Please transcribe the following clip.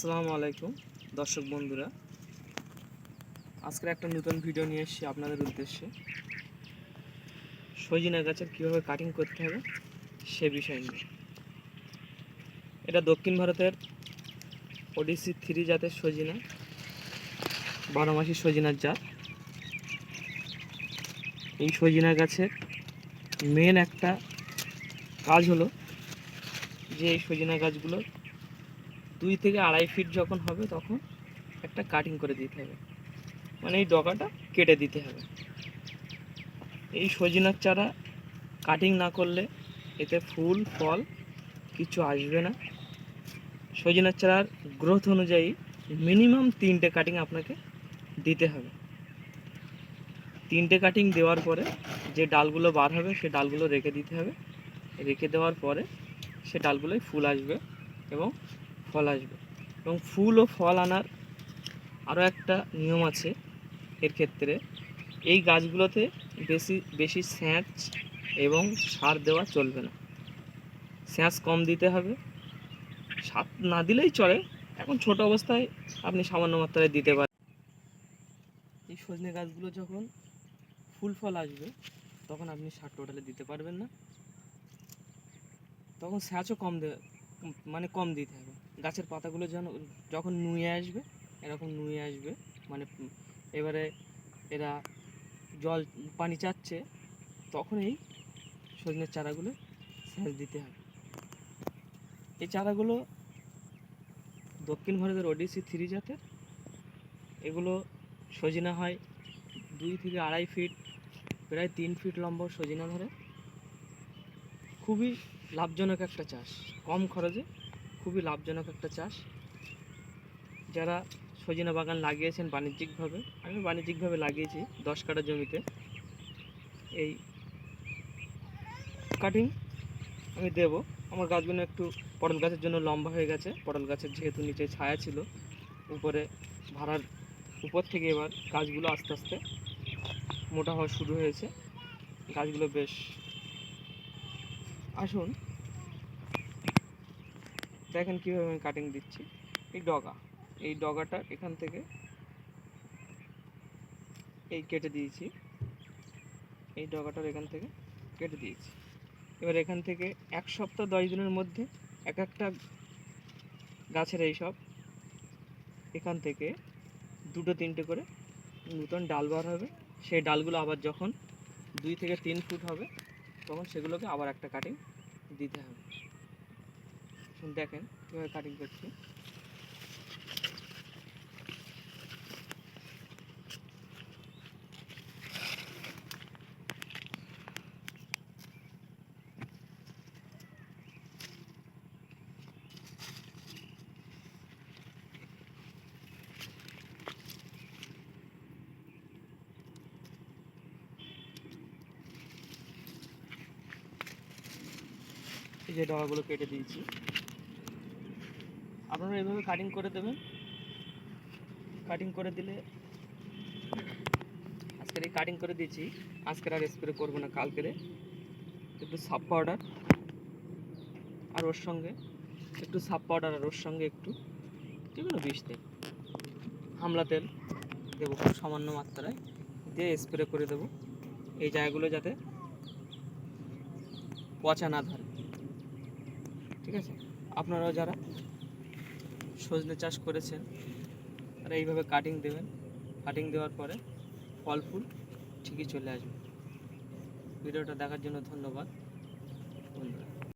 আসসালামু আলাইকুম, দর্শক বন্ধুরা। আজকের একটা নতুন ভিডিও নিয়ে এসেছি আপনাদের উদ্দেশ্যে। সজিনা গাছের কীভাবে কাটিং করতে হবে, সে বিষয় নিয়ে। এটা দক্ষিণ ভারতের ওডিসি থ্রি জাতের সজিনা, বারো মাসি সজিনার জাত। এই সজিনা গাছের মেন একটা কাজ হলো যে এই সজিনা গাছগুলো দুই থেকে আড়াই ফিট যখন হবে তখন একটা কাটিং করে দিতে হবে। মানে এই ডগাটা কেটে দিতে হবে। এই সজিনার চারা কাটিং না করলে এতে ফুল, ফল কিছু আসবে না। সজিনার চারার গ্রোথ অনুযায়ী মিনিমাম তিনটে কাটিং আপনাকে দিতে হবে। তিনটে কাটিং দেওয়ার পরে যে ডালগুলো বার হবে সে ডালগুলো রেখে দিতে হবে। রেখে দেওয়ার পরে সে ডালগুলোয় ফুল আসবে এবং ফল আসবে। এবং ফুল ও ফল আনার আরও একটা নিয়ম আছে এর ক্ষেত্রে। এই গাছগুলোতে বেশি বেশি স্যাঁচ এবং সার দেওয়া চলবে না। স্যাঁচ কম দিতে হবে। সার না দিলেই চলে। এখন ছোট অবস্থায় আপনি সামান্য মাত্রায় দিতে পারেন। এই সজনে গাছগুলো যখন ফুল ফল আসবে, তখন আপনি সার টোটালে দিতে পারবেন না। তখন স্যাঁচও কম দেবে মানে কম দিতে হবে। গাছের পাতাগুলো যেন, যখন নুয়ে আসবে, এরকম নুয়ে আসবে মানে এবারে এরা জল, পানি চাচ্ছে, তখন এই সজনের চারাগুলো সেচ দিতে হবে। এই চারাগুলো দক্ষিণ ভারতের ওডিসি থ্রি জাতের। এগুলো সজিনা হয় দুই থেকে আড়াই ফিট, প্রায় তিন ফিট লম্বা সজিনা ধরে। খুবই লাভজনক একটা চাষ, কম খরচে। খুবই লাভজনক একটা চাষ। যারা সজিনা বাগান লাগিয়েছেন বাণিজ্যিকভাবে, আমি বাণিজ্যিকভাবে লাগিয়েছি দশ কাঠা জমিতে। এই কাটিং আমি দেব। আমার গাছগুলো একটু পটল গাছের জন্য লম্বা হয়ে গেছে। পটল গাছের যেহেতু নিচে ছায়া ছিল, উপরে ভাড়ার উপর থেকে এবার গাছগুলো আস্তে আস্তে মোটা হওয়া শুরু হয়েছে। গাছগুলো বেশ আসুন দেখেন কীভাবে আমি কাটিং দিচ্ছি? এই ডগা, এই ডগাটা এখান থেকে এই কেটে দিয়েছি। এই ডগাটার এখান থেকে কেটে দিয়েছি। এবার এখান থেকে এক সপ্তাহ দশ দিনের মধ্যে এক একটা গাছের এই সব এখান থেকে দুটো তিনটে করে নতুন ডাল বার হবে। সেই ডালগুলো আবার যখন দুই থেকে তিন ফুট হবে, তখন সেগুলোকে আবার একটা কাটিং দিতে হবে। দেখেন কীভাবে কাটিং করছি। এই যে ডগাগুলো কেটে দিয়েছি। আপনারা এইভাবে কাটিং করে দেবেন। কাটিং করে দিলে আজকের এই কাটিং করে দিয়েছি। আজকের আর স্প্রে করব না কালকের একটু সাপ পাউডার আর ওর সঙ্গে, একটু সাপ পাউডার আর ওর সঙ্গে একটু যে কোনো বিষ তেল হামলা তেল দেবো খুব সামান্য মাত্রায়। দিয়ে স্প্রে করে দেবো। এই জায়গাগুলো যাতে পচা না ধরে। ঠিক আছে? আপনারাও যারা সজনে চাষ করেছেন আর এইভাবে কাটিং দেবেন। কাটিং দেওয়ার পরে ফল, ফুল ঠিকই চলে আসবে। ভিডিওটা দেখার জন্য ধন্যবাদ। বন্ধুরা।